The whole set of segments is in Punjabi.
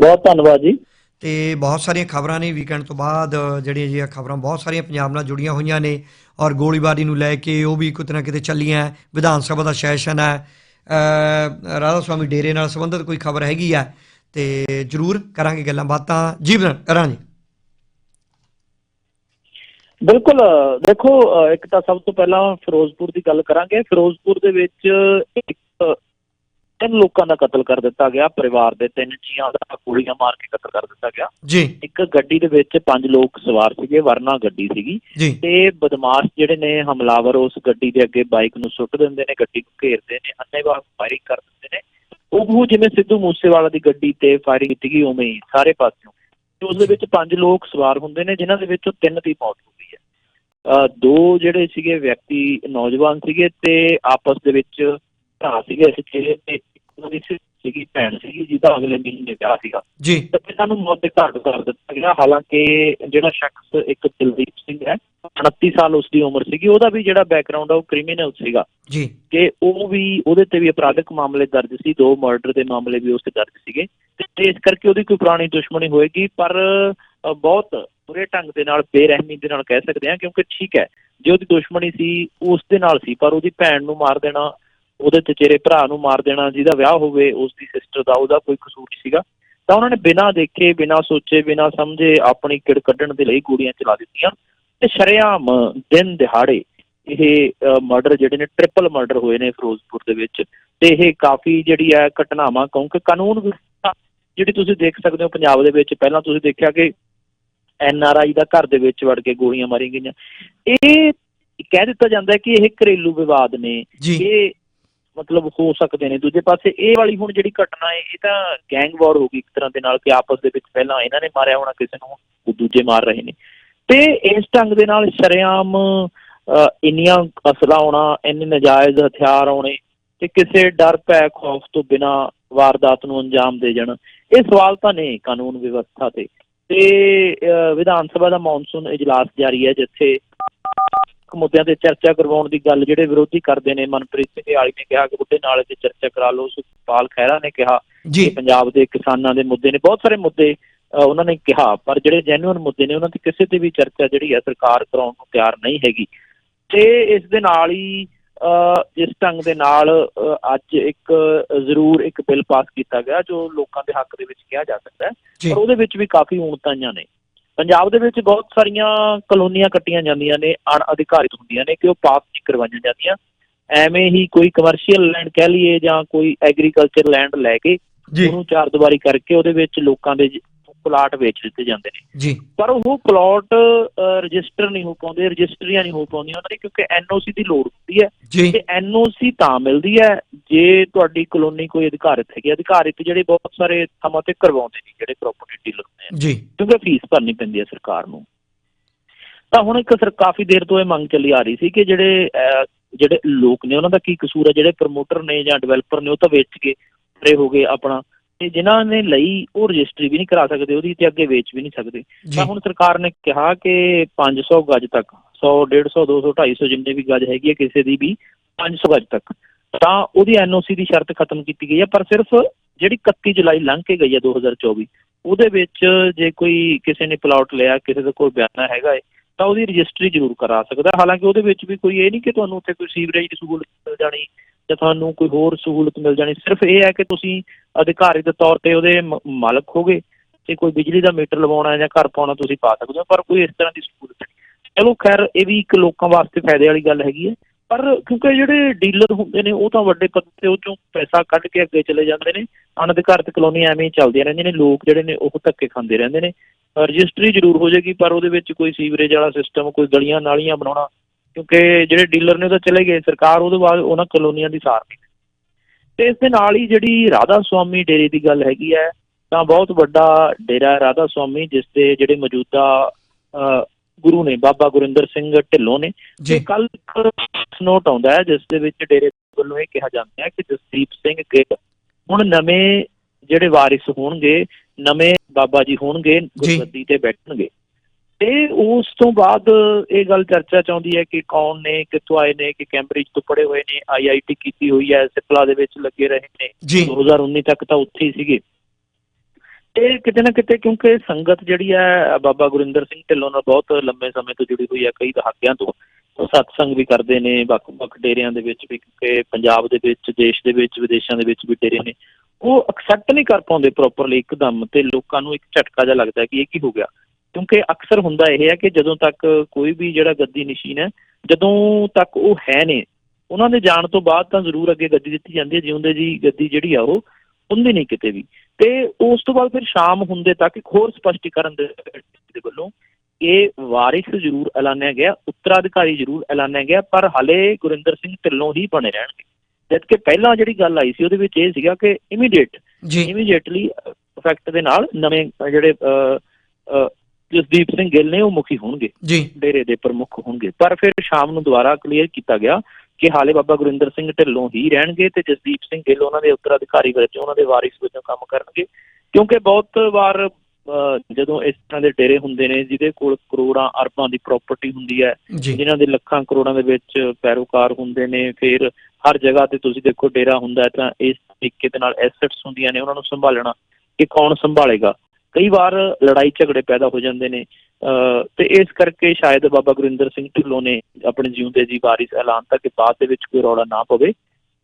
ਬਹੁਤ ਧੰਨਵਾਦ ਜੀ। ਤੇ ਬਹੁਤ ਸਾਰੀਆਂ ਖਬਰਾਂ ਨੇ ਵੀਕਐਂਡ ਤੋਂ ਬਾਅਦ ਜਿਹੜੀਆਂ ਜਿਹੀਆਂ ਖਬਰਾਂ ਬਹੁਤ ਸਾਰੀਆਂ ਪੰਜਾਬ ਨਾਲ ਜੁੜੀਆਂ ਹੋਈਆਂ ਨੇ ਔਰ ਗੋਲੀਬਾਰੀ ਨੂੰ ਲੈ ਕੇ ਉਹ ਵੀ ਕਿਤੇ ਨਾ ਕਿਤੇ ਚੱਲੀਆਂ। ਵਿਧਾਨ ਸਭਾ ਦਾ ਸੈਸ਼ਨ ਹੈ। ਰਾਧਾ ਸਵਾਮੀ ਡੇਰੇ ਨਾਲ ਸੰਬੰਧਿਤ ਕੋਈ ਖਬਰ ਹੈਗੀ ਹੈ? ਤੇ ਜਰੂਰ ਕਰਾਂਗੇ ਗੱਲਾਂ ਬਾਤਾਂ। ਜੀਵਨ ਕਰਾਂਗੇ। ਬਿਲਕੁਲ ਦੇਖੋ ਇੱਕ ਤਾਂ ਸਭ ਤੋਂ ਪਹਿਲਾਂ ਫਿਰੋਜ਼ਪੁਰ ਦੀ ਗੱਲ ਕਰਾਂਗੇ। ਫਿਰੋਜ਼ਪੁਰ ਦੇ ਵਿੱਚ ਇੱਕ ਤਿੰਨ ਲੋਕਾਂ ਦਾ ਕਤਲ ਕਰ ਦਿੱਤਾ ਗਿਆ ਪਰਿਵਾਰ ਦੇ ਤਿੰਨ ਜੀਆਂ ਦਾ ਗੋਲੀਆਂ ਮਾਰ ਕੇ ਕਤਲ ਕਰ ਦਿੱਤਾ ਗਿਆ। ਜੀ। ਇੱਕ ਗੱਡੀ ਦੇ ਵਿੱਚ ਪੰਜ ਲੋਕ ਸਵਾਰ ਸੀਗੇ ਵਰਨਾ ਗੱਡੀ ਸੀਗੀ। ਤੇ ਬਦਮਾਸ਼ ਜਿਹੜੇ ਨੇ ਹਮਲਾਵਰ ਉਸ ਗੱਡੀ ਦੇ ਅੱਗੇ ਬਾਈਕ ਨੂੰ ਸੁੱਟ ਦਿੰਦੇ ਨੇ ਗੱਡੀ ਨੂੰ ਘੇਰਦੇ ਨੇ ਅੰਨੇਵਾਹ ਫਾਇਰਿੰਗ ਕਰ ਦਿੰਦੇ ਨੇ। ਉਹ ਜਿਵੇਂ ਸਿੱਧੂ ਮੂਸੇਵਾਲਾ ਦੀ ਗੱਡੀ ਤੇ ਫਾਇਰਿੰਗ ਕੀਤੀ ਗਈ ਉਵੇਂ ਹੀ ਸਾਰੇ ਪਾਸਿਓਂ। ਤੇ ਉਸ ਦੇ ਵਿੱਚ ਪੰਜ ਲੋਕ ਸਵਾਰ ਹੁੰਦੇ ਨੇ ਜਿਨ੍ਹਾਂ ਦੇ ਵਿੱਚੋਂ ਤਿੰਨ ਦੀ ਮੌਤ ਹੋ ਗਈ ਹੈ। ਦੋ ਜਿਹੜੇ ਸੀਗੇ ਵਿਅਕਤੀ ਨੌਜਵਾਨ ਸੀਗੇ ਤੇ ਆਪਸ ਦੇ ਵਿੱਚ ਭਰਾ ਸੀਗੇ ਸੱਚੇ ਤੇ ਉਹਨਾਂ ਦੀ ਸਿ- ਸੀਗੀ ਭੈਣ ਸੀਗੀ ਜਿਹਦਾ ਅਗਲੇ ਮਹੀਨੇ ਵਿਆਹ ਸੀਗਾ। ਜੀ। ਤੇ ਪਿਤਾ ਨੂੰ ਮੌਤ ਦੇ ਘਾਟ ਕਰ ਦਿੱਤਾ ਗਿਆ। ਹਾਲਾਂਕਿ ਜਿਹੜਾ ਸ਼ਖਸ ਇੱਕ ਦਿਲਦੀਪ ਸਿੰਘ ਹੈ 29 ਸਾਲ ਉਸ ਦੀ ਉਮਰ ਸੀਗੀ। ਉਹਦਾ ਵੀ ਜਿਹੜਾ ਬੈਕਗ੍ਰਾਉਂਡ ਆ ਉਹ ਕ੍ਰਿਮੀਨਲ ਸੀਗਾ। ਜੀ। ਕਿ ਉਹ ਵੀ ਉਹਦੇ ਤੇ ਵੀ ਅਪਰਾਧਿਕ ਮਾਮਲੇ ਦਰਜ ਸੀ। ਦੋ ਮਰਡਰ ਦੇ ਮਾਮਲੇ ਵੀ ਉਸ ਤੇ ਦਰਜ ਸੀਗੇ। ਤੇ ਇਸ ਕਰਕੇ ਉਹਦੀ ਕੋਈ ਪੁਰਾਣੀ ਦੁਸ਼ਮਣੀ ਹੋਏਗੀ। ਪਰ ਬਹੁਤ ਬੁਰੇ ਢੰਗ ਦੇ ਨਾਲ ਬੇਰਹਿਮੀ ਦੇ ਨਾਲ ਕਹਿ ਸਕਦੇ ਹਾਂ ਕਿਉਂਕਿ ਠੀਕ ਹੈ ਜੇ ਉਹਦੀ ਦੁਸ਼ਮਣੀ ਸੀ ਉਸ ਦੇ ਨਾਲ ਸੀ। ਪਰ ਉਹਦੀ ਭੈਣ ਨੂੰ ਮਾਰ ਦੇਣਾ ਉਹਦੇ ਚਚੇਰੇ ਭਰਾ ਨੂੰ ਮਾਰ ਦੇਣਾ ਜਿਹਦਾ ਵਿਆਹ ਹੋਵੇ ਉਸ ਦੀ ਸਿਸਟਰ ਦਾ ਉਹਦਾ ਕੋਈ ਕਸੂਰ ਸੀਗਾ। ਤਾਂ ਉਹਨਾਂ ਨੇ ਬਿਨਾਂ ਦੇਖੇ ਬਿਨਾਂ ਸੋਚੇ ਬਿਨਾਂ ਸਮਝੇ ਆਪਣੀ ਕਿੜ ਕੱਢਣ ਦੇ ਲਈ ਗੋਲੀਆਂ ਚਲਾ ਦਿੱਤੀਆਂ। ਤੇ ਸ਼ਰੇਆਮ ਦਿਨ ਦਿਹਾੜੇ ਇਹ ਮਰਡਰ ਜਿਹੜੇ ਨੇ ਟ੍ਰਿਪਲ ਮਰਡਰ ਹੋਏ ਨੇ ਫਿਰੋਜ਼ਪੁਰ ਦੇ ਵਿੱਚ। ਤੇ ਇਹ ਕਾਫੀ ਜਿਹੜੀ ਹੈ ਘਟਨਾਵਾਂ ਕਿਉਂਕਿ ਕਾਨੂੰਨ ਜਿਹੜੀ ਤੁਸੀਂ ਦੇਖ ਸਕਦੇ ਹੋ ਪੰਜਾਬ ਦੇ ਵਿੱਚ ਪਹਿਲਾਂ ਤੁਸੀਂ ਦੇਖਿਆ ਕਿ ਐਨ ਆਰ ਆਈ ਦਾ ਘਰ ਦੇ ਵਿੱਚ ਵੜ ਕੇ ਗੋਲੀਆਂ ਮਾਰੀਆਂ ਗਈਆਂ। ਇਹ ਕਹਿ ਦਿੱਤਾ ਜਾਂਦਾ ਕਿ ਇਹ ਘਰੇਲੂ ਵਿਵਾਦ ਨੇ। ਇਹ ਮਤਲਬ ਹੋ ਸਕਦੇ ਨੇ। ਦੂਜੇ ਪਾਸੇ ਇਹ ਵਾਲੀ ਹੁਣ ਜਿਹੜੀ ਘਟਨਾ ਹੈ, ਇਹ ਤਾਂ ਗੈਂਗ ਵਾਰ ਹੋ ਗਈ ਇੱਕ ਤਰ੍ਹਾਂ ਦੇ ਨਾਲ ਕਿ ਆਪਸ ਦੇ ਵਿੱਚ ਪਹਿਲਾਂ ਇਹਨਾਂ ਨੇ ਮਾਰਿਆ, ਹੋਣਾ ਕਿਸੇ ਨੂੰ ਉਹ ਦੂਜੇ ਮਾਰ ਰਹੇ ਨੇ। ਤੇ ਇਸ ਢੰਗ ਦੇ ਨਾਲ ਸ਼ਰੇਆਮ ਇੰਨੀਆਂ ਅਸਲਾ ਆਉਣਾ ਇੰਨੇ ਨਜਾਇਜ਼ ਹਥਿਆਰ ਆਉਣੇ ਤੇ ਕਿਸੇ ਡਰ ਭੈ ਖੌਫ ਤੋਂ ਬਿਨਾ ਵਾਰਦਾਤ ਨੂੰ ਅੰਜਾਮ ਦੇ ਜਾਣ, ਇਹ ਸਵਾਲ ਤਾਂ ਨੇ ਕਾਨੂੰਨ ਵਿਵਸਥਾ ਤੇ। ਤੇ ਵਿਧਾਨ ਸਭਾ ਦਾ ਮੌਨਸੂਨ ਇਜਲਾਸ ਜਾਰੀ ਹੈ, ਜਿੱਥੇ ਮੁੱਦਿਆਂ ਤੇ ਚਰਚਾ ਕਰਵਾਉਣ ਦੀ ਗੱਲ ਜਿਹੜੇ ਵਿਰੋਧੀ ਕਰਦੇ ਨੇ ਮਨਪ੍ਰੀਤ ਸਿੰਘ ਆਲੀ ਨੇ ਕਿਹਾ ਕਿ ਬੁੱਢੇ ਨਾਲੇ ਤੇ ਚਰਚਾ ਕਰਾ ਲਓ ਸੁਖਪਾਲ ਖਹਿਰਾ ਨੇ ਕਿਹਾ ਕਿ ਪੰਜਾਬ ਦੇ ਕਿਸਾਨਾਂ ਦੇ ਮੁੱਦੇ ਨੇ ਬਹੁਤ ਸਾਰੇ ਮੁੱਦੇ ਉਹਨਾਂ ਨੇ ਕਿਹਾ ਪਰ ਜਿਹੜੇ ਜੈਨੂਇਨ ਮੁੱਦੇ ਨੇ ਉਹਨਾਂ ਤੇ ਕਿਸੇ ਤੇ ਵੀ ਚਰਚਾ ਜਿਹੜੀ ਹੈ ਸਰਕਾਰ ਕਰਾਉਣ ਨੂੰ ਤਿਆਰ ਨਹੀਂ ਹੈਗੀ। ਤੇ ਇਸ ਦੇ ਨਾਲ ਹੀ ਜਿਸ ਢੰਗ ਦੇ ਨਾਲ ਅੱਜ ਇੱਕ ਜ਼ਰੂਰ ਇੱਕ ਬਿੱਲ ਪਾਸ ਕੀਤਾ ਗਿਆ ਜੋ ਲੋਕਾਂ ਦੇ ਹੱਕ ਦੇ ਵਿੱਚ ਕਿਹਾ ਜਾ ਸਕਦਾ ਹੈ। ਪਰ ਉਹਦੇ ਵਿੱਚ ਵੀ ਕਾਫੀ ਊਣਤਾਈਆਂ ਨੇ। ਪੰਜਾਬ ਦੇ ਵਿੱਚ ਬਹੁਤ ਸਾਰੀਆਂ ਕਲੋਨੀਆਂ ਕੱਟੀਆਂ ਜਾਂਦੀਆਂ ਨੇ ਅਣਅਧਿਕਾਰਿਤ ਹੁੰਦੀਆਂ ਨੇ ਕਿ ਉਹ ਪਾਸ ਨਹੀਂ ਕਰਵਾਈਆਂ ਜਾਂਦੀਆਂ। ਐਵੇਂ ਹੀ ਕੋਈ ਕਮਰਸ਼ੀਅਲ ਲੈਂਡ ਕਹਿ ਲਈਏ ਜਾਂ ਕੋਈ ਐਗਰੀਕਲਚਰ ਲੈਂਡ ਲੈ ਕੇ ਉਹਨੂੰ ਚਾਰ ਦੀਵਾਰੀ ਕਰਕੇ ਉਹਦੇ ਵਿੱਚ ਲੋਕਾਂ ਦੇ ਪਲਾਟ ਵੇਚ ਦਿੱਤੇ ਜਾਂਦੇ ਨੇ। ਜੀ। ਪਰ ਉਹ ਪਲਾਟ ਰਜਿਸਟਰ ਨਹੀਂ ਹੋ ਪਾਉਂਦੇ ਰਜਿਸਟਰੀਆਂ ਨਹੀਂ ਹੋ ਪਾਉਂਦੀਆਂ ਉਹਨਾਂ ਦੀ ਕਿਉਂਕਿ ਐਨਓਸੀ ਦੀ ਲੋੜ ਹੁੰਦੀ ਹੈ। ਤੇ ਐਨਓਸੀ ਤਾਂ ਮਿਲਦੀ ਹੈ ਜੇ ਤੁਹਾਡੀ ਕਲੋਨੀ ਕੋਈ ਅਧਿਕਾਰਿਤ ਹੈਗੀ ਅਧਿਕਾਰਿਤ ਜਿਹੜੇ ਬਹੁਤ ਸਾਰੇ ਥਾਵਾਂ ਤੇ ਕਰਵਾਉਂਦੇ ਨੇ ਜਿਹੜੇ ਪ੍ਰਾਪਰਟੀ ਡੀਲਰ ਨੇ। ਜੀ। ਕਿਉਂਕਿ ਫੀਸ ਭਰਨੀ ਪੈਂਦੀ ਹੈ ਸਰਕਾਰ ਨੂੰ। ਤਾਂ ਹੁਣ ਇੱਕ ਸਰ ਕਾਫੀ ਦੇਰ ਤੋਂ ਇਹ ਮੰਗ ਚੱਲੀ ਆ ਰਹੀ ਸੀ ਕਿ ਜਿਹੜੇ ਜਿਹੜੇ ਲੋਕ ਨੇ ਉਹਨਾਂ ਦਾ ਕੀ ਕਸੂਰ ਹੈ? ਜਿਹੜੇ ਪ੍ਰਮੋਟਰ ਨੇ ਜਾਂ ਡਿਵੈਲਪਰ ਨੇ ਉਹ ਤਾਂ ਵੇਚ ਕੇ ਪਰੇ ਹੋ ਗਏ ਆਪਣਾ। ਤੇ ਜਿਨ੍ਹਾਂ ਨੇ ਲਈ ਉਹ ਰਜਿਸਟਰੀ ਵੀ ਨਹੀਂ ਕਰਾ ਸਕਦੇ ਉਹਦੀ ਤੇ ਅੱਗੇ ਵੇਚ ਵੀ ਨਹੀਂ ਸਕਦੇ। ਤਾਂ ਹੁਣ ਸਰਕਾਰ ਨੇ ਕਿਹਾ ਕਿ 500 ਗਜ ਤੱਕ 100 150 200 250 ਜਿੰਨੇ ਵੀ ਗਜ ਹੈਗੀ ਹੈ ਕਿਸੇ ਦੀ ਵੀ 500 ਗਜ ਤੱਕ। ਤਾਂ ਉਹਦੀ ਐਨਓਸੀ ਦੀ ਸ਼ਰਤ ਖਤਮ ਕੀਤੀ ਗਈ ਹੈ ਪਰ ਸਿਰਫ ਜਿਹੜੀ 31 ਜੁਲਾਈ ਲੰਘ ਕੇ ਗਈ ਹੈ 2024 ਉਹਦੇ ਵਿੱਚ ਜੇ ਕੋਈ ਕਿਸੇ ਨੇ ਪਲਾਟ ਲਿਆ ਕਿਸੇ ਦਾ ਕੋਈ ਬਿਆਨਾ ਹੈਗਾ ਹੈ ਤਾਂ ਉਹਦੀ ਰਜਿਸਟਰੀ ਜ਼ਰੂਰ ਕਰਾ ਸਕਦਾ। ਹਾਲਾਂਕਿ ਉਹਦੇ ਵਿੱਚ ਵੀ ਕੋਈ ਇਹ ਨਹੀਂ ਕਿ ਤੁਹਾਨੂੰ ਉੱਥੇ ਕੋਈ ਸੀਵਰੇਜ ਦੀ ਸਹੂਲਤ ਮਿਲ ਜਾਣੀ ਜਾਂ ਤੁਹਾਨੂੰ ਕੋਈ ਹੋਰ ਸਹੂਲਤ ਮਿਲ ਜਾਣੀ, ਸਿਰਫ ਇਹ ਹੈ ਕਿ ਤੁਸੀਂ ਅਧਿਕਾਰੀ ਦੇ ਤੌਰ ਤੇ ਉਹਦੇ ਮ- ਮਾਲਕ ਹੋਗੇ ਤੇ ਕੋਈ ਬਿਜਲੀ ਦਾ ਮੀਟਰ ਲਵਾਉਣਾ ਜਾਂ ਘਰ ਪਾਉਣਾ ਤੁਸੀਂ ਪਾ ਸਕਦੇ ਹੋ, ਪਰ ਕੋਈ ਇਸ ਤਰ੍ਹਾਂ ਦੀ ਸਹੂਲਤ ਨਹੀਂ। ਚਲੋ ਖੈਰ, ਇਹ ਵੀ ਇੱਕ ਲੋਕਾਂ ਵਾਸਤੇ ਫਾਇਦੇ ਵਾਲੀ ਗੱਲ ਹੈਗੀ ਹੈ, ਪਰ ਕਿਉਂਕਿ ਜਿਹੜੇ ਡੀਲਰ ਹੁੰਦੇ ਨੇ, ਉਹ ਤਾਂ ਵੱਡੇ ਪੱਧਰ ਤੇ ਉਹ ਚੋਂ ਪੈਸਾ ਕੱਢ ਕੇ ਅੱਗੇ ਚਲੇ ਜਾਂਦੇ ਨੇ ਅਨਧਿਕਾਰਤ ਕਲੋਨੀਆਂ ਐਵੇਂ ਹੀ ਚੱਲਦੀਆਂ ਰਹਿੰਦੀਆਂ ਨੇ, ਲੋਕ ਜਿਹੜੇ ਨੇ ਉਹ ਧੱਕੇ ਖਾਂਦੇ ਰਹਿੰਦੇ ਨੇ। ਰਜਿਸਟਰੀ ਜ਼ਰੂਰ ਹੋ ਜਾਏਗੀ, ਪਰ ਉਹਦੇ ਵਿੱਚ ਕੋਈ ਸੀਵਰੇਜ ਵਾਲਾ ਸਿਸਟਮ ਕੋਈ ਗਲੀਆਂ ਨਾਲੀਆਂ ਬਣਾਉਣਾ ਕਿਉਂਕਿ ਜਿਹੜੇ ਡੀਲਰ ਨੇ ਉਹ ਤਾਂ ਚਲੇ ਗਏ ਸਰਕਾਰ ਉਹਦੇ ਬਾਅਦ ਉਹਨਾਂ ਕਲੋਨੀਆਂ ਦੀ ਸਾਰ ਨਹੀਂ ਤੇ ਇਸ ਦੇ ਨਾਲ ਹੀ ਜਿਹੜੀ ਰਾਧਾ ਸੁਆਮੀ ਡੇਰੇ ਦੀ ਗੱਲ ਹੈਗੀ ਹੈ ਤਾਂ ਬਹੁਤ ਵੱਡਾ ਡੇਰਾ ਹੈ ਰਾਧਾ ਸੁਆਮੀ ਜਿਸ ਦੇ ਜਿਹੜੇ ਮੌਜੂਦਾ ਗੁਰੂ ਨੇ ਬਾਬਾ ਗੁਰਿੰਦਰ ਸਿੰਘ ਢਿੱਲੋਂ ਨੇ। ਤੇ ਕੱਲ ਨੋਟ ਆਉਂਦਾ ਹੈ ਜਿਸ ਦੇ ਵਿੱਚ ਡੇਰੇ ਵੱਲੋਂ ਇਹ ਕਿਹਾ ਜਾਂਦਾ ਹੈ ਕਿ ਜਸਦੀਪ ਸਿੰਘ ਗਿੱਲ ਹੁਣ ਨਵੇਂ ਜਿਹੜੇ ਵਾਰਿਸ ਹੋਣਗੇ ਨਵੇਂ ਬਾਬਾ ਜੀ ਹੋਣਗੇ ਗੁਰਗੱਦੀ ਤੇ ਬੈਠਣਗੇ। ਤੇ ਉਸ ਤੋਂ ਬਾਅਦ ਇਹ ਗੱਲ ਚਰਚਾ ਚ ਆਉਂਦੀ ਹੈ ਕਿ ਕੌਣ ਨੇ ਕਿੱਥੋਂ ਆਏ ਨੇ ਕਿ ਕੈਂਬਰਿਜ ਤੋਂ ਪੜ੍ਹੇ ਹੋਏ ਨੇ ਆਈਆਈਟੀ ਕੀਤੀ ਹੋਈ ਹੈ ਸਿਪਲਾ ਦੇ ਵਿੱਚ ਲੱਗੇ ਰਹੇ ਨੇ। ਜੀ। 2019 ਤੱਕ ਤਾਂ ਉੱਥੇ ਹੀ ਸੀਗੇ। ਇਹ ਕਿਤੇ ਨਾ ਕਿਤੇ ਕਿਉਂਕਿ ਸੰਗਤ ਜਿਹੜੀ ਹੈ ਬਾਬਾ ਗੁਰਿੰਦਰ ਸਿੰਘ ਢਿੱਲੋਂ ਨਾਲ ਬਹੁਤ ਲੰਮੇ ਸਮੇਂ ਤੋਂ ਜੁੜੀ ਹੋਈ ਹੈ ਕਈ ਦਹਾਕਿਆਂ ਤੋਂ ਉਹ ਸਤਸੰਗ ਵੀ ਕਰਦੇ ਨੇ ਵੱਖ-ਵੱਖ ਡੇਰਿਆਂ ਦੇ ਵਿੱਚ ਵੀ ਕਿਉਂਕਿ ਪੰਜਾਬ ਦੇ ਵਿੱਚ ਦੇਸ਼ ਦੇ ਵਿੱਚ ਵਿਦੇਸ਼ਾਂ ਦੇ ਵਿੱਚ ਵੀ ਡੇਰੇ ਨੇ। ਉਹ ਐਕਸੈਪਟ ਨਹੀਂ ਕਰ ਪਾਉਂਦੇ ਪ੍ਰੋਪਰਲੀ ਇੱਕਦਮ ਤੇ ਲੋਕਾਂ ਨੂੰ ਇੱਕ ਝਟਕਾ ਜਿਹਾ ਲੱਗਦਾ ਕਿ ਇਹ ਕੀ ਹੋ ਗਿਆ। ਕਿਉਂਕਿ ਅਕਸਰ ਹੁੰਦਾ ਇਹ ਹੈ ਕਿ ਜਦੋਂ ਤੱਕ ਕੋਈ ਵੀ ਜਿਹੜਾ ਗੱਦੀ ਨਸ਼ੀਨ ਹੈ ਜਦੋਂ ਤੱਕ ਉਹ ਹੈ ਨੇ ਉਹਨਾਂ ਦੇ ਜਾਣ ਤੋਂ ਬਾਅਦ ਤਾਂ ਜ਼ਰੂਰ ਅੱਗੇ ਗੱਦੀ ਦਿੱਤੀ ਜਾਂਦੀ ਹੈ ਜਿਉਂਦੇ ਜੀ ਗੱਦੀ ਜਿਹੜੀ ਆ ਉਹ ਹੁੰਦੀ ਨਹੀਂ ਕਿਤੇ ਵੀ। ਤੇ ਉਸ ਤੋਂ ਬਾਅਦ ਫਿਰ ਸ਼ਾਮ ਹੁੰਦੇ ਤੱਕ ਇੱਕ ਹੋਰ ਸਪਸ਼ਟੀਕਰਨ ਦੇ ਵੱਲੋਂ ਇਹ ਵਾਰਿਸ ਜ਼ਰੂਰ ਐਲਾਨਿਆ ਗਿਆ ਉੱਤਰਾਧਿਕਾਰੀ ਜ਼ਰੂਰ ਐਲਾਨਿਆ ਗਿਆ ਪਰ ਹਲੇ ਗੁਰਿੰਦਰ ਸਿੰਘ ਢਿੱਲੋਂ ਹੀ ਬਣੇ ਰਹਿਣਗੇ। ਜਦਕਿ ਪਹਿਲਾਂ ਜਿਹੜੀ ਗੱਲ ਆਈ ਸੀ ਉਹਦੇ ਵਿੱਚ ਇਹ ਸੀਗਾ ਕਿ ਇਮੀਡੀਏਟ ਜੀ। ਇਮੀਡੀਏਟਲੀ ਇਫੈਕਟ ਦੇ ਨਾਲ ਨਵੇਂ ਜਿਹੜੇ ਜਸਦੀਪ ਸਿੰਘ ਗਿੱਲ ਨੇ ਉਹ ਮੁਖੀ ਹੋਣਗੇ। ਜੀ। ਡੇਰੇ ਦੇ ਪ੍ਰਮੁੱਖ ਹੋਣਗੇ। ਪਰ ਫਿਰ ਸ਼ਾਮ ਨੂੰ ਦੁਬਾਰਾ ਕਲੀਅਰ ਕੀਤਾ ਗਿਆ ਕਿ ਹਾਲੇ ਬਾਬਾ ਗੁਰਿੰਦਰ ਸਿੰਘ ਢਿੱਲੋਂ ਹੀ ਰਹਿਣਗੇ ਤੇ ਜਸਦੀਪ ਸਿੰਘ ਗਿੱਲ ਉਹਨਾਂ ਦੇ ਉੱਤਰਾਧਿਕਾਰੀ ਵਜੋਂ ਉਹਨਾਂ ਦੇ ਵਾਰਿਸ ਵਜੋਂ ਕੰਮ ਕਰਨਗੇ। ਕਿਉਂਕਿ ਬਹੁਤ ਵਾਰ ਜਦੋਂ ਇਸ ਤਰ੍ਹਾਂ ਦੇ ਡੇਰੇ ਹੁੰਦੇ ਨੇ ਜਿਹਦੇ ਕੋਲ ਕਰੋੜਾਂ ਅਰਬਾਂ ਦੀ ਪ੍ਰਾਪਰਟੀ ਹੁੰਦੀ ਹੈ ਜਿਨ੍ਹਾਂ ਦੇ ਲੱਖਾਂ ਕਰੋੜਾਂ ਦੇ ਵਿੱਚ ਪੈਰੋਕਾਰ ਹੁੰਦੇ ਨੇ ਫਿਰ ਹਰ ਜਗ੍ਹਾ ਤੇ ਤੁਸੀਂ ਦੇਖੋ ਡੇਰਾ ਹੁੰਦਾ ਤਾਂ ਇਸ ਤਰੀਕੇ ਦੇ ਨਾਲ ਐਸੈਟਸ ਹੁੰਦੀਆਂ ਨੇ ਉਹਨਾਂ ਨੂੰ ਸੰਭਾਲਣਾ ਕਿ ਕੌਣ ਸੰਭਾਲੇਗਾ। ਕਈ ਵਾਰ ਲੜਾਈ ਝਗੜੇ ਪੈਦਾ ਹੋ ਜਾਂਦੇ ਨੇ ਤੇ ਇਸ ਕਰਕੇ ਸ਼ਾਇਦ ਬਾਬਾ ਗੁਰਿੰਦਰ ਸਿੰਘ ਢਿੱਲੋਂ ਨੇ ਆਪਣੇ ਜਿਉਂਦੇ ਜੀ ਵਾਰਿਸ ਐਲਾਨ ਤਾਂ ਕਿ ਬਾਅਦ ਦੇ ਵਿੱਚ ਕੋਈ ਰੌਲਾ ਨਾ ਪਵੇ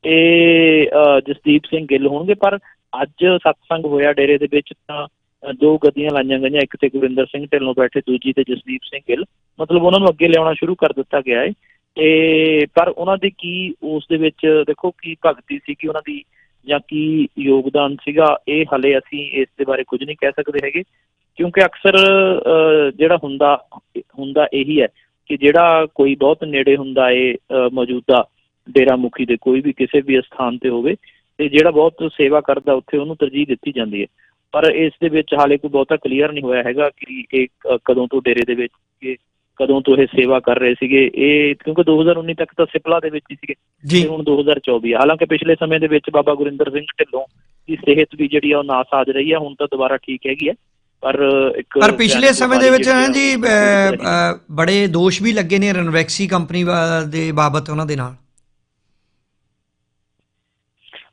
ਇਹ ਜਸਦੀਪ ਸਿੰਘ ਗਿੱਲ ਹੋਣਗੇ, ਪਰ ਅੱਜ ਸਤਸੰਗ ਹੋਇਆ ਡੇਰੇ ਦੇ ਵਿੱਚ ਤਾਂ ਦੋ ਗੱਦੀਆਂ ਲਾਈਆਂ ਗਈਆਂ, ਇੱਕ ਤੇ ਗੁਰਿੰਦਰ ਸਿੰਘ ਢਿੱਲੋਂ ਬੈਠੇ, ਦੂਜੀ ਤੇ ਜਸਦੀਪ ਸਿੰਘ ਗਿੱਲ, ਮਤਲਬ ਉਹਨਾਂ ਨੂੰ ਅੱਗੇ ਲਿਆਉਣਾ ਸ਼ੁਰੂ ਕਰ ਦਿੱਤਾ ਗਿਆ ਹੈ, ਤੇ ਪਰ ਉਹਨਾਂ ਦੀ ਕੀ, ਉਸ ਦੇ ਵਿੱਚ ਦੇਖੋ ਕੀ ਭਗਤੀ ਸੀ ਕਿ ਉਹਨਾਂ ਦੀ ਜਾਂ ਕੀ ਯੋਗਦਾਨ ਸੀਗਾ, ਇਹ ਹਲੇ ਅਸੀਂ ਇਸ ਦੇ ਬਾਰੇ ਕੁਝ ਨਹੀਂ ਕਹਿ ਸਕਦੇ ਹੈਗੇ। ਕਿਉਂਕਿ ਅਕਸਰ ਜਿਹੜਾ ਹੁੰਦਾ ਹੁੰਦਾ ਇਹੀ ਹੈ ਕਿ ਜਿਹੜਾ ਕੋਈ ਬਹੁਤ ਨੇੜੇ ਹੁੰਦਾ ਏ ਮੌਜੂਦਾ ਡੇਰਾ ਮੁਖੀ ਦੇ ਕੋਈ ਵੀ ਕਿਸੇ ਵੀ ਸਥਾਨ ਤੇ ਹੋਵੇ, ਤੇ ਜਿਹੜਾ ਬਹੁਤ ਸੇਵਾ ਕਰਦਾ ਉੱਥੇ ਉਹਨੂੰ ਤਰਜੀਹ ਦਿੱਤੀ ਜਾਂਦੀ ਹੈ। ਪਰ ਇਸ ਦੇ ਵਿੱਚ ਹਾਲੇ ਕੋਈ ਬਹੁਤਾ ਕਲੀਅਰ ਨਹੀਂ ਹੋਇਆ ਹੈਗਾ ਕਿ ਇਹ ਕਦੋਂ ਤੋਂ ਡੇਰੇ ਦੇ ਵਿੱਚ ਇਹ ਕਦੋਂ ਤੋਂ ਇਹ ਸੇਵਾ ਕਰ ਰਹੇ ਸੀਗੇ ਇਹ ਕਿਉਂਕਿ 2019 ਤੱਕ ਤਾਂ ਸਿਪਲਾ ਦੇ ਵਿੱਚ ਹੀ ਸੀਗੇ ਤੇ ਹੁਣ 2024 ਆ। ਹਾਲਾਂਕਿ ਪਿਛਲੇ ਸਮੇਂ ਦੇ ਵਿੱਚ ਬਾਬਾ ਗੁਰਿੰਦਰ ਸਿੰਘ ਢਿੱਲੋਂ ਦੀ ਸਿਹਤ ਵੀ ਜਿਹੜੀ ਆ ਉਹ ਨਾਸਾਜ ਰਹੀ ਆ ਹੁਣ ਤਾਂ ਦੁਬਾਰਾ ਠੀਕ ਹੈਗੀ ਹੈ ਪਰ ਇੱਕ ਪਰ ਪਿਛਲੇ ਸਮੇਂ ਦੇ ਵਿੱਚ ਜੀ ਆ, ਬੜੇ ਦੋਸ਼ ਵੀ ਲੱਗੇ ਨੇ ਰਨਵੈਕਸੀ ਕੰਪਨੀ ਦੇ ਬਾਬਤ ਉਹਨਾਂ ਦੇ ਨਾਲ।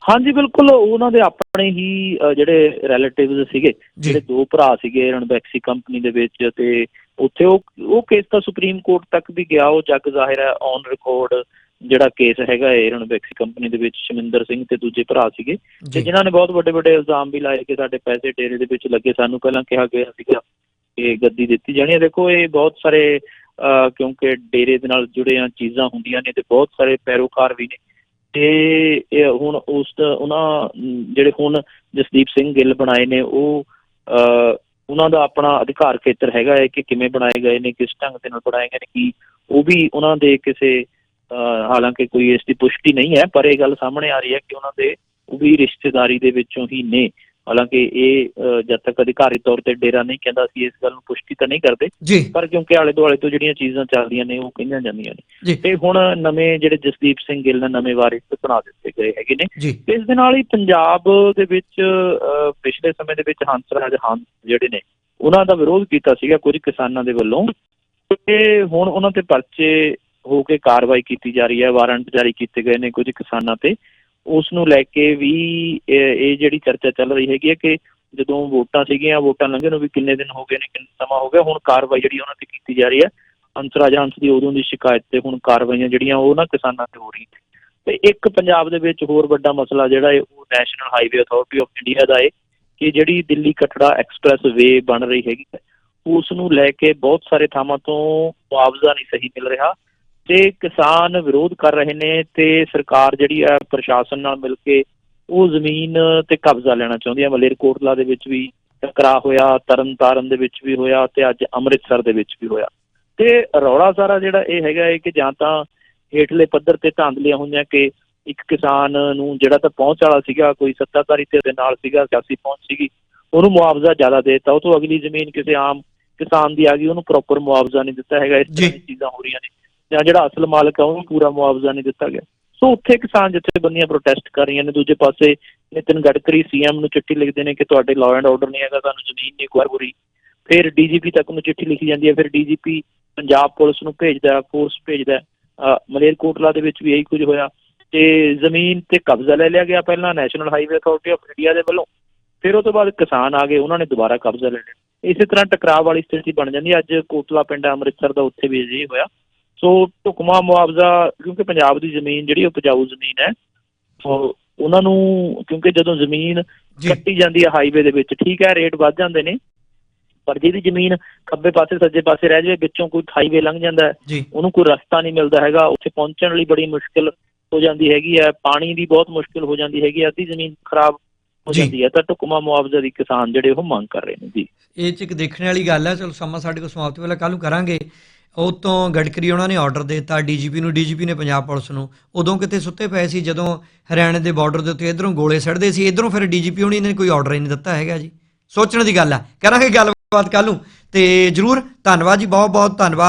ਹਾਂਜੀ ਬਿਲਕੁਲ ਉਹਨਾਂ ਦੇ ਆਪਣੇ ਹੀ ਜਿਹੜੇ ਰਿਲੇਟਿਵਸ ਸੀਗੇ ਜਿਹੜੇ ਦੋ ਭਰਾ ਸੀਗੇ ਰਣਬੈਕਸੀ ਕੰਪਨੀ ਦੇ ਵਿੱਚ ਤੇ ਉੱਥੇ ਉਹ ਉਹ ਕੇਸ ਤਾਂ ਸੁਪਰੀਮ ਕੋਰਟ ਤੱਕ ਵੀ ਗਿਆ ਉਹ ਜੱਗ ਜ਼ਾਹਿਰ ਹੈ ਔਨ ਰਿਕਾਰਡ ਜਿਹੜਾ ਕੇਸ ਹੈਗਾ ਇਹ ਰਣਬੈਕਸੀ ਕੰਪਨੀ ਦੇ ਵਿੱਚ ਸ਼ਮਿੰਦਰ ਸਿੰਘ ਤੇ ਦੂਜੇ ਭਰਾ ਸੀਗੇ। ਤੇ ਜਿਨ੍ਹਾਂ ਨੇ ਬਹੁਤ ਵੱਡੇ ਵੱਡੇ ਇਲਜ਼ਾਮ ਵੀ ਲਾਏ ਕਿ ਸਾਡੇ ਪੈਸੇ ਡੇਰੇ ਦੇ ਵਿੱਚ ਲੱਗੇ ਸਾਨੂੰ ਪਹਿਲਾਂ ਕਿਹਾ ਗਿਆ ਸੀਗਾ ਕਿ ਗੱਦੀ ਦਿੱਤੀ ਜਾਣੀ ਹੈ। ਦੇਖੋ ਇਹ ਬਹੁਤ ਸਾਰੇ ਕਿਉਂਕਿ ਡੇਰੇ ਦੇ ਨਾਲ ਜੁੜੀਆਂ ਚੀਜ਼ਾਂ ਹੁੰਦੀਆਂ ਨੇ ਤੇ ਬਹੁਤ ਸਾਰੇ ਪੈਰੋਕਾਰ ਵੀ ਨੇ। ਤੇ ਹੁਣ ਉਸ ਉਹਨਾਂ ਜਿਹੜੇ ਹੁਣ ਜਸਦੀਪ ਸਿੰਘ ਗਿੱਲ ਬਣਾਏ ਨੇ ਉਹ ਅਹ, ਉਹਨਾਂ ਦਾ ਆਪਣਾ ਅਧਿਕਾਰ ਖੇਤਰ ਹੈਗਾ ਹੈ ਕਿ ਕਿਵੇਂ ਬਣਾਏ ਗਏ ਨੇ ਕਿਸ ਢੰਗ ਦੇ ਨਾਲ ਬਣਾਏ ਗਏ ਨੇ ਕੀ ਉਹ ਵੀ ਉਹਨਾਂ ਦੇ ਕਿਸੇ ਅਹ, ਹਾਲਾਂਕਿ ਕੋਈ ਇਸ ਦੀ ਪੁਸ਼ਟੀ ਨਹੀਂ ਹੈ ਪਰ ਇਹ ਗੱਲ ਸਾਹਮਣੇ ਆ ਰਹੀ ਹੈ ਕਿ ਉਹਨਾਂ ਦੇ ਉਹ ਵੀ ਰਿਸ਼ਤੇਦਾਰੀ ਦੇ ਵਿੱਚੋਂ ਹੀ ਨੇ। ਹਾਲਾਂਕਿ ਇਹ ਜਦ ਤੱਕ ਅਧਿਕਾਰੀ ਤੌਰ ਤੇ ਡੇਰਾ ਨਹੀਂ ਕਹਿੰਦਾ ਸੀ ਇਸ ਗੱਲ ਨੂੰ ਪੁਸ਼ਟੀ ਤਾਂ ਨਹੀਂ ਕਰਦੇ। ਪਰ ਕਿਉਂਕਿ ਆਲੇ ਦੁਆਲੇ ਤੋਂ ਜਿਹੜੀਆਂ ਚੀਜ਼ਾਂ ਚੱਲਦੀਆਂ ਨੇ ਉਹ ਕਹੀਆਂ ਜਾਂਦੀਆਂ ਨੇ। ਤੇ ਹੁਣ ਨਵੇਂ ਜਿਹੜੇ ਜਸਦੀਪ ਸਿੰਘ ਗਿੱਲ ਨੇ ਨਵੇਂ ਵਾਰਿਸ ਬਣਾ ਦਿੱਤੇ ਗਏ ਹੈਗੇ ਨੇ। ਇਸ ਦੇ ਨਾਲ ਹੀ ਪੰਜਾਬ ਦੇ ਵਿੱਚ ਪਿਛਲੇ ਸਮੇਂ ਦੇ ਵਿੱਚ ਹੰਸਰਾਜ ਹੰਸ ਜਿਹੜੇ ਨੇ ਉਹਨਾਂ ਦਾ ਵਿਰੋਧ ਕੀਤਾ ਸੀਗਾ ਕੁਝ ਕਿਸਾਨਾਂ ਦੇ ਵੱਲੋਂ। ਤੇ ਹੁਣ ਉਹਨਾਂ ਤੇ ਪਰਚੇ ਹੋ ਕੇ ਕਾਰਵਾਈ ਕੀਤੀ ਜਾ ਰਹੀ ਹੈ ਵਾਰੰਟ ਜਾਰੀ ਕੀਤੇ ਗਏ ਨੇ ਕੁਝ ਕਿਸਾਨਾਂ ਤੇ। ਉਸ ਨੂੰ ਲੈ ਕੇ ਵੀ ਇਹ ਜਿਹੜੀ ਚਰਚਾ ਚੱਲ ਰਹੀ ਹੈਗੀ ਹੈ ਕਿ ਜਦੋਂ ਵੋਟਾਂ ਸੀਗੀਆਂ ਵੋਟਾਂ ਲੰਘੇ ਨੂੰ ਵੀ ਕਿੰਨੇ ਦਿਨ ਹੋ ਗਏ ਨੇ ਕਿੰਨਾ ਸਮਾਂ ਹੋ ਗਿਆ ਹੁਣ ਕਾਰਵਾਈ ਜਿਹੜੀ ਉਹਨਾਂ ਤੇ ਕੀਤੀ ਜਾ ਰਹੀ ਹੈ। ਹੰਸਰਾਜ ਹੰਸ ਦੀ ਉਦੋਂ ਦੀ ਸ਼ਿਕਾਇਤ ਤੇ ਹੁਣ ਕਾਰਵਾਈਆਂ ਜਿਹੜੀਆਂ ਉਹ ਨਾ ਕਿਸਾਨਾਂ ਤੇ ਹੋ ਰਹੀ ਤੇ ਇੱਕ ਪੰਜਾਬ ਦੇ ਵਿੱਚ ਹੋਰ ਵੱਡਾ ਮਸਲਾ ਜਿਹੜਾ ਹੈ ਉਹ national highway authority of India ਦਾ ਹੈ ਕਿ ਜਿਹੜੀ ਦਿੱਲੀ ਕਟੜਾ ਐਕਸਪ੍ਰੈਸ ਵੇ ਬਣ ਰਹੀ ਹੈਗੀ ਹੈ, ਉਸ ਨੂੰ ਲੈ ਕੇ ਬਹੁਤ ਸਾਰੇ ਥਾਵਾਂ ਤੋਂ ਮੁਆਵਜ਼ਾ ਨਹੀਂ ਸਹੀ ਮਿਲ ਰਿਹਾ। ਤੇ ਕਿਸਾਨ ਵਿਰੋਧ ਕਰ ਰਹੇ ਨੇ ਤੇ ਸਰਕਾਰ ਜਿਹੜੀ ਹੈ ਪ੍ਰਸ਼ਾਸਨ ਨਾਲ ਮਿਲ ਕੇ ਉਹ ਜ਼ਮੀਨ ਤੇ ਕਬਜ਼ਾ ਲੈਣਾ ਚਾਹੁੰਦੀ ਹੈ ਮਲੇਰਕੋਟਲਾ ਦੇ ਵਿੱਚ ਵੀ ਟਕਰਾਅ ਹੋਇਆ ਤਰਨਤਾਰਨ ਦੇ ਵਿੱਚ ਵੀ ਹੋਇਆ ਤੇ ਅੱਜ ਅੰਮ੍ਰਿਤਸਰ ਦੇ ਵਿੱਚ ਵੀ ਹੋਇਆ। ਤੇ ਰੌਲਾ ਸਾਰਾ ਜਿਹੜਾ ਇਹ ਹੈਗਾ ਹੈ ਕਿ ਜਾਂ ਤਾਂ ਹੇਠਲੇ ਪੱਧਰ ਤੇ ਧਾਂਦਲੀਆਂ ਹੋਈਆਂ ਕਿ ਇੱਕ ਕਿਸਾਨ ਨੂੰ ਜਿਹੜਾ ਤਾਂ ਪਹੁੰਚ ਵਾਲਾ ਸੀਗਾ ਕੋਈ ਸੱਤਾਧਾਰੀ ਤੇ ਦੇ ਨਾਲ ਸੀਗਾ ਸਿਆਸੀ ਪਹੁੰਚ ਸੀਗੀ ਉਹਨੂੰ ਮੁਆਵਜ਼ਾ ਜ਼ਿਆਦਾ ਦਿੱਤਾ। ਉਹ ਤੋਂ ਅਗਲੀ ਜ਼ਮੀਨ ਕਿਸੇ ਆਮ ਕਿਸਾਨ ਦੀ ਆ ਗਈ ਉਹਨੂੰ ਪ੍ਰੋਪਰ ਮੁਆਵਜ਼ਾ ਨਹੀਂ ਦਿੱਤਾ ਹੈਗਾ। ਇਸ ਤਰ੍ਹਾਂ ਜੀ। ਦੀ ਚੀਜ਼ਾਂ ਹੋ ਰਹੀਆਂ ਨੇ। ਜਾਂ ਜਿਹੜਾ ਅਸਲ ਮਾਲਕ ਆ, ਉਹਨੂੰ ਪੂਰਾ ਮੁਆਵਜ਼ਾ ਨਹੀਂ ਦਿੱਤਾ ਗਿਆ। ਸੋ ਉੱਥੇ ਕਿਸਾਨ ਜਥੇਬੰਦੀਆਂ ਪ੍ਰੋਟੈਸਟ ਕਰ ਰਹੀਆਂ ਨੇ। ਦੂਜੇ ਪਾਸੇ ਨਿਤਿਨ ਗਡਕਰੀ, ਸੀਐਮ ਨੂੰ ਚਿੱਠੀ ਲਿਖਦੇ ਨੇ ਕਿ ਤੁਹਾਡੇ ਲਾਅ ਐਂਡ ਆਰਡਰ ਨਹੀਂ ਹੈਗਾ, ਤੁਹਾਨੂੰ ਜ਼ਮੀਨ ਨਹੀਂ ਅਕਵਾਇਰ ਹੋ ਫਿਰ ਡੀਜੀਪੀ ਤੱਕ ਨੂੰ ਚਿੱਠੀ ਲਿਖੀ ਜਾਂਦੀ ਹੈ। ਫਿਰ ਡੀਜੀਪੀ ਪੰਜਾਬ ਪੁਲਿਸ ਨੂੰ ਭੇਜਦਾ ਫੋਰਸ ਭੇਜਦਾ ਮਲੇਰਕੋਟਲਾ ਦੇ ਵਿੱਚ ਵੀ ਇਹੀ ਕੁਝ ਹੋਇਆ। ਤੇ ਜ਼ਮੀਨ ਤੇ ਕਬਜ਼ਾ ਲੈ ਲਿਆ ਗਿਆ ਪਹਿਲਾਂ national highway authority of India ਦੇ ਵੱਲੋਂ। ਫਿਰ ਉਹ ਤੋਂ ਬਾਅਦ ਕਿਸਾਨ ਆ ਗਏ, ਉਹਨਾਂ ਨੇ ਦੁਬਾਰਾ ਕਬਜ਼ਾ ਲੈ ਲਿਆ। ਇਸੇ ਤਰ੍ਹਾਂ ਟਕਰਾਅ ਵਾਲੀ ਸਥਿਤੀ ਬਣ ਜਾਂਦੀ ਹੈ। ਅੱਜ ਕੋਟਲਾ ਪਿੰਡ ਅੰਮ੍ਰਿਤਸਰ ਦਾ ਉੱਥੇ ਵੀ ਅਜਿਹੇ ਹੋਇਆ। ਸੋ ਢੁਕਮਾ ਮੁਆਵਜ਼ਾ ਕਿਉਂਕਿ ਪੰਜਾਬ ਦੀ ਜ਼ਮੀਨ ਜਿਹੜੀ ਉਪਜਾਊ ਜ਼ਮੀਨ ਹੈ ਸੋ ਉਹਨਾਂ ਨੂੰ ਕਿਉਂਕਿ ਜਦੋਂ ਜ਼ਮੀਨ ਕੱਟੀ ਜਾਂਦੀ ਹੈ ਹਾਈਵੇ ਦੇ ਵਿੱਚ ਠੀਕ ਹੈ ਰੇਟ ਵੱਧ ਜਾਂਦੇ ਨੇ ਪਰ ਜਿਹਦੀ ਜ਼ਮੀਨ ਖੱਬੇ ਪਾਸੇ ਸੱਜੇ ਪਾਸੇ ਰਹਿ ਜਾਵੇ ਵਿੱਚੋਂ ਕੋਈ ਹਾਈਵੇ ਲੰਘ ਜਾਂਦਾ ਉਹਨੂੰ ਕੋਈ ਰਸਤਾ ਨਹੀਂ ਮਿਲਦਾ ਹੈਗਾ ਉੱਥੇ ਪਹੁੰਚਣ ਲਈ ਬੜੀ ਮੁਸ਼ਕਿਲ ਹੋ ਜਾਂਦੀ ਹੈਗੀ ਹੈ ਪਾਣੀ ਦੀ ਬਹੁਤ ਮੁਸ਼ਕਿਲ ਹੋ ਜਾਂਦੀ ਹੈਗੀ ਹੈ ਅੱਧੀ ਜ਼ਮੀਨ ਖਰਾਬ ਹੋ। ਜਾਂਦੀ ਹੈ ਤਾਂ ਢੁਕਮਾ ਮੁਆਵਜ਼ਾ ਦੀ ਕਿਸਾਨ ਜਿਹੜੇ ਉਹ ਮੰਗ ਕਰ ਰਹੇ ਨੇ ਜੀ। ਇਹ ਚ ਇੱਕ ਦੇਖਣ ਵਾਲੀ ਗੱਲ ਹੈ ਚਲੋ ਸਮਾਂ ਸਾਡੇ ਕੋਲ ਸਮਾਪਤੀ ਵਾਲਾ ਕੱਲ ਨੂੰ ਕਰਾਂਗੇ। ਉਹ ਤੋਂ ਗੜਕਰੀ ਉਹਨਾਂ ਨੇ ਆਰਡਰ ਦਿੱਤਾ ਡੀਜੀਪੀ ਨੂੰ ਡੀਜੀਪੀ ਨੇ ਪੰਜਾਬ ਪੁਲਿਸ ਨੂੰ। ਉਦੋਂ ਕਿਤੇ ਸੁੱਤੇ ਪਏ ਸੀ, ਜਦੋਂ ਹਰਿਆਣੇ ਦੇ ਬਾਰਡਰ ਦੇ ਉੱਤੇ ਇਧਰੋਂ ਗੋਲੇ ਸੜਦੇ ਸੀ, ਇਧਰੋਂ ਫਿਰ ਡੀਜੀਪੀ ਹੋਣੀ ਨੇ ਕੋਈ ਆਰਡਰ ਹੀ ਨਹੀਂ ਦਿੱਤਾ ਹੈਗਾ ਜੀ। ਸੋਚਣ ਦੀ ਗੱਲ ਆ। ਕਰਾਂਗੇ ਗੱਲਬਾਤ ਕੱਲ ਨੂੰ। ਤੇ ਜਰੂਰ ਧੰਨਵਾਦ ਜੀ ਬਹੁਤ ਬਹੁਤ ਧੰਨਵਾਦ।